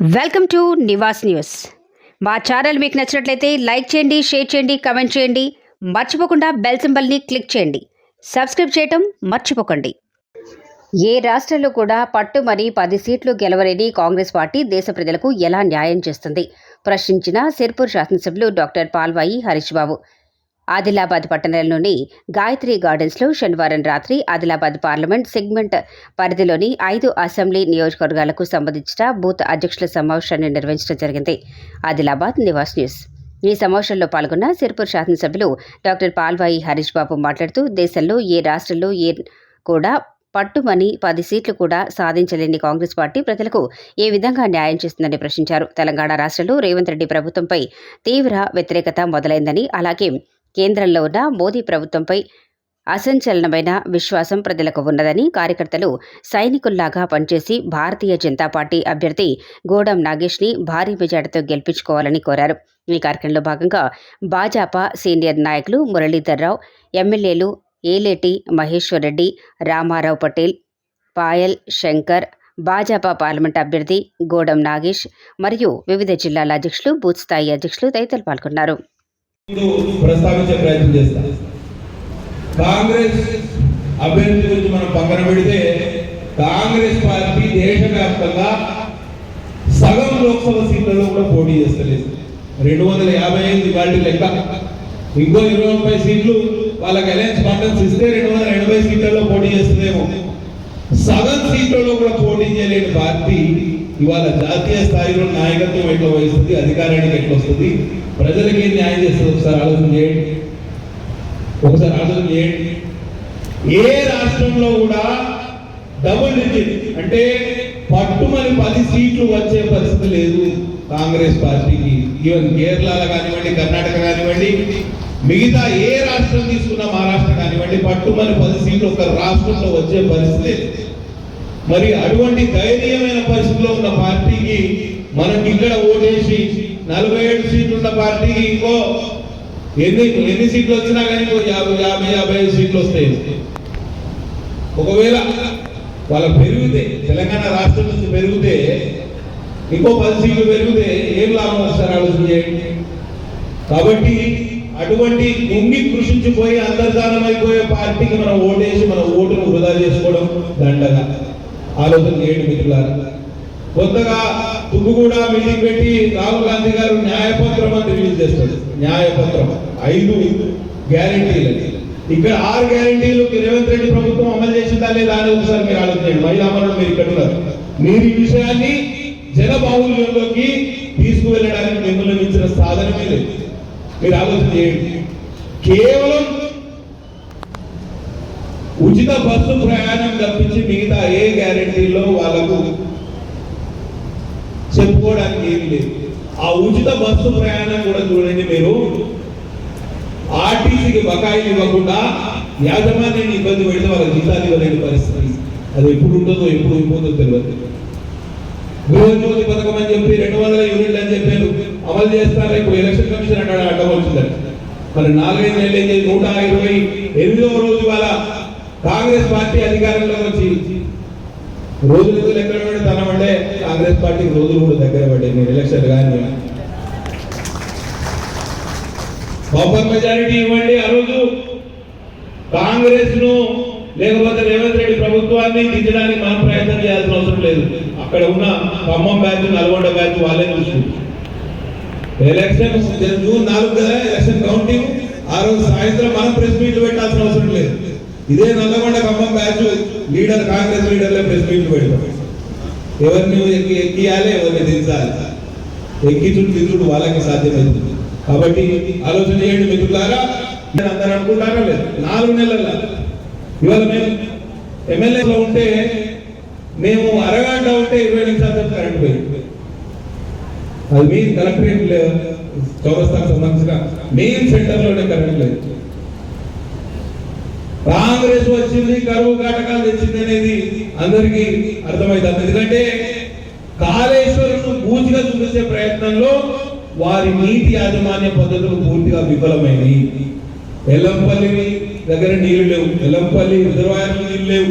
Welcome to Nivas news. మా channel మీకు నచ్చినట్లయితే లైక్ చేయండి షేర్ చేయండి కమెంట్ చేయండి. మర్చిపోకుండా బెల్ సింబల్ని క్లిక్ చేయండి. సబ్స్క్రైబ్ చేయటం మర్చిపోకండి. ఏ రాష్ట్రంలో కూడా పట్టుమని పది సీట్లు గెలవలేని కాంగ్రెస్ పార్టీ దేశ ప్రజలకు ఎలా న్యాయం చేస్తుంది? ప్రశ్నించిన సిర్పూర్ శాసనసభ్యులు డాక్టర్ పాల్వాయి హరీష్ బాబు. ఆదిలాబాద్ పట్టణంలోని గాయత్రి గార్డెన్స్లో శనివారం రాత్రి ఆదిలాబాద్ పార్లమెంట్ సెగ్మెంట్ పరిధిలోని ఐదు అసెంబ్లీ నియోజకవర్గాలకు సంబంధించిన బూత్ అధ్యక్షుల సమావేశాన్ని నిర్వహించడం జరిగింది. ఆదిలాబాద్ నివాస్ న్యూస్. ఈ సమావేశంలో పాల్గొన్న సిర్పూర్ శాసనసభ్యులు డాక్టర్ పాల్వాయి హరీష్ బాబు మాట్లాడుతూ దేశంలో ఏ రాష్ట్రంలో ఏ కూడా పట్టుమని పది సీట్లు కూడా సాధించలేని కాంగ్రెస్ పార్టీ ప్రజలకు ఏ విధంగా న్యాయం చేస్తుందని ప్రశ్నించారు. తెలంగాణ రాష్ట్రంలో రేవంత్ రెడ్డి ప్రభుత్వంపై తీవ్ర వ్యతిరేకత మొదలైందని అలాగే కేంద్రంలో ఉన్న మోదీ ప్రభుత్వంపై అసంచలనమైన విశ్వాసం ప్రజలకు ఉన్నదని కార్యకర్తలు సైనికుల్లాగా పనిచేసి భారతీయ జనతా పార్టీ అభ్యర్థి గోడం నాగేష్ని భారీ మెజార్టీతో గెలిపించుకోవాలని కోరారు. ఈ కార్యక్రమంలో భాగంగా భాజపా సీనియర్ నాయకులు మురళీధర్రావు ఎమ్మెల్యేలు ఏలేటి మహేశ్వర్ రెడ్డి రామారావు పటేల్ పాయల్ శంకర్ భాజపా పార్లమెంట్ అభ్యర్థి గోడం నాగేష్ మరియు వివిధ జిల్లాల అధ్యక్షులు బూత్ స్థాయి అధ్యక్షులు తదితరులు పాల్గొన్నారు. ప్రస్తావించే ప్రయత్నం చేస్తా. కాంగ్రెస్ అభ్యర్థి గురించి మనం పక్కన పెడితే కాంగ్రెస్ పార్టీ దేశవ్యాప్తంగా సగం లోక్సభ సీట్లలో కూడా పోటీ చేస్తలేదు. రెండు వందల యాభై ఐదు వాటి లెక్క. ఇంకో ఇరవై ముప్పై సీట్లు వాళ్ళకి అలయన్స్ పార్టనర్స్ ఇస్తే రెండు వందల ఎనభై సీట్లలో పోటీ చేస్తుందేమో. సగం సీట్లలో కూడా పోటీ చేయలేని పార్టీ ఇవాళ జాతీయ స్థాయిలో నాయకత్వం ఎట్లా వహిస్తుంది అధికారానికి ఎట్లా వస్తుంది ప్రజలకి న్యాయం చేస్తుంది ఒకసారి ఆలోచన చేయండి. ఒకసారి ఆలోచన చేయండి. ఏ రాష్ట్రంలో కూడా డబుల్ డిజిట్ అంటే పట్టుమని పది సీట్లు వచ్చే పరిస్థితి లేదు కాంగ్రెస్ పార్టీకి. ఈవెన్ కేరళలో కానివ్వండి కర్ణాటక కానివ్వండి మిగతా ఏ రాష్ట్రం తీసుకున్న మహారాష్ట్ర కానివ్వండి పట్టుమని పది సీట్లు ఒక రాష్ట్రంలో వచ్చే పరిస్థితి లేదు. మరి అటువంటి ధైర్యమైన పరిస్థితిలో ఉన్న పార్టీకి మనకి ఇక్కడ ఓటేసి నలభై ఏడు సీట్లు ఉన్న పార్టీకి ఇంకో ఎన్ని ఎన్ని సీట్లు వచ్చినా కానీ ఇంకో యాభై యాభై యాభై ఐదు సీట్లు వస్తాయి. ఒకవేళ వాళ్ళ పెరిగితే తెలంగాణ రాష్ట్రం నుంచి పెరిగితే ఇంకో పది సీట్లు పెరిగితే ఏం లాభం వస్తారు ఆలోచన చేయండి. కాబట్టి అటువంటి కుంగి కృషించిపోయి అంతర్ధానం అయిపోయే పార్టీకి మనం ఓటేసి మన ఓటును వృధా చేసుకోవడం దండగా. ఆలోచన చేయండి మిత్రులారా. కొత్తగా తుక్కుగూడ మీటింగ్ పెట్టి రాహుల్ గాంధీ గారు న్యాయపత్రం అని రిలీజ్ చేస్తారు. న్యాయపత్రం. ఐదు గ్యారంటీలు ఇక్కడ ఆరు గ్యారంటీలు రేవంత్ రెడ్డి ప్రభుత్వం అమలు చేసిందా లేదా అని ఒకసారి మీరు ఆలోచించండి. మహిళా మనులు మీరు ఇక్కడ ఉన్నారు. మీరు ఈ విషయాన్ని జన బాహుల్యంలోకి తీసుకువెళ్ళడానికి మిమ్మల్ని ఇచ్చిన సాధనమే లేదు. మీరు ఆలోచన చేయండి. కేవలం ఉచిత బస్సు ప్రయాణం తప్పించి మిగతా ఏ గ్యారంటీలో వాళ్ళకు చెప్పుకోవడానికి ఏం లేదు. ఆ ఉచిత బస్సు ప్రయాణం కూడా చూడండి మీరు. ఆర్టీసీకి బకాయిలు ఇవ్వకుండా యాజమాన్యాన్ని ఇబ్బంది పెడితే వాళ్ళ జీతాలు ఇవ్వలేని పరిస్థితి. అది ఎప్పుడు ఉంటుందో ఎప్పుడు అయిపోతుందో తెలియదు. గృహజ్యోతి పథకం అని చెప్పి రెండు వందల యూనిట్లు అని చెప్పారు. అమలు చేస్తారా? ఇప్పుడు ఎలక్షన్ కమిషన్ అన్నాడు అడ్డవచ్చిందని మరి నాలుగైదు నెలలు ఏం నూట ఇరవై ఎనిమిదవ రోజు వాళ్ళ కాంగ్రెస్ పార్టీ అధికారంలో వచ్చి రోజులు ఎందుకు ఎక్కడ పడి తన పడే కాంగ్రెస్ పార్టీకి రోజులు కూడా దగ్గర పడ్డాయి నేను ఎలక్షన్ కానీ బంపర్ మెజారిటీ ఇవ్వండి ఆ రోజు. కాంగ్రెస్ను లేకపోతే రేవంత్ రెడ్డి ప్రభుత్వాన్ని దించడానికి మనం ప్రయత్నం చేయాల్సిన అవసరం లేదు. అక్కడ ఉన్న ఖమ్మం బ్యాచ్ నల్గొండ బ్యాచ్ వాళ్ళే చూసుకుంటారు. ఎలక్షన్ జూన్ నాలుగు కదా ఎలక్షన్ కౌంటింగ్. ఆ రోజు సాయంత్రం మనం ప్రెస్ మీట్లు పెట్టాల్సిన అవసరం లేదు. ఇదే నల్లగొండ ఖమ్మం లీడర్ కాంగ్రెస్ లీడర్లే ప్రెస్ మీట్లు పెడతాం ఎవరిని ఎక్కి ఎక్కియాలి ఎవరిని దించాలి. ఎక్కిచుడు దిగుడు వాళ్ళకి సాధ్యమవుతుంది కాబట్టి ఆలోచన చేయండి మిత్రులారా. నేను అందరూ అనుకుంటారా లేదు. నాలుగు నెలల ఇవాళ మేము ఎమ్మెల్యేలో ఉంటే మేము అరగంట ఉంటే ఇరవై నిమిషాలు కరెంట్ పోయింది. అది మెయిన్ కలెక్టరేట్ చౌరస్తాకు సంబంధించిన మెయిన్ సెంటర్లోనే కరెంట్ లేదు. కాంగ్రెస్ వచ్చింది కరువు కాటకాలు తెచ్చింది అనేది అందరికీ అర్థమవుతుంది ఎందుకంటే కాళేశ్వరం పూజగా చూపించే ప్రయత్నంలో వారి నీటి యాజమాన్య పద్ధతులు పూర్తిగా విఫలమైనవి ఎల్లంపల్లి దగ్గర నీళ్ళు లేవు. ఎల్లంపల్లి రిజర్వాయర్లు నీళ్ళు లేవు.